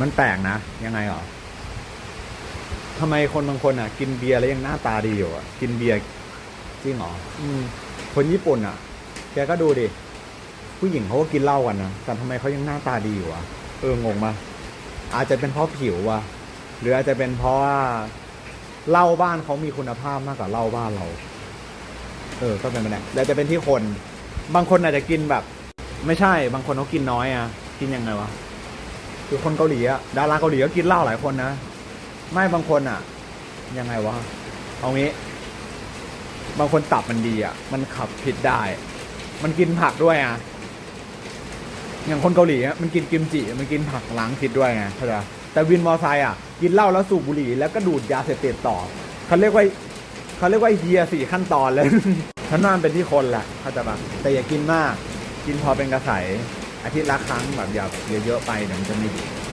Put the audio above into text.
มันแปลกนะ ยังไงหรอทำไมคนบางคนอะ กินเบียร์แล้วยังหน้าตาดีอยู่อะ กินเบียร์จริงเหรออืมคนญี่ปุ่นอะ แกก็ดูดิ ผู้หญิงเขาก็กินเหล้ากันนะ แต่ทำไมเขายังหน้าตาดีอยู่อะ เอองงมา อาจจะเป็นเพราะผิวว่ะ หรืออาจจะเป็นเพราะว่าเหล้าบ้านเขามีคุณภาพมากกว่าเหล้าบ้านเรา เออ ก็เป็นไปได้แต่จะเป็นที่คน บางคนอาจจะกินแบบ ไม่ใช่ บางคนเขากินน้อยอะ กินยังไงวะ คือคนเกาหลีอะดาราเกาหลีก็กินเหล้าหลายคนนะ ไม่บางคนอะยังไงวะ เอางี้ บางคนตับมันดีอะมันขับพิษได้ มันกินผักด้วยอะอย่างคนเกาหลีอะมันกินกิมจิ มันกินผักล้างพิษด้วยไงเข้าใจแต่วินมอไซค์อะกินเหล้าแล้วสูบบุหรี่แล้วก็ดูดยาเสพติดต่อเขาเรียกว่าเขาเรียกว่าเฮียสี่ขั้นตอนเลยฉันว่ามันเป็นที่คนแหละเข้าใจปะแต่อย่ากินมาก กินพอเป็นกระใส อาทิตย์ละครั้งแบบอย่าเยอะๆไปเดี๋ยวมันจะไม่ดี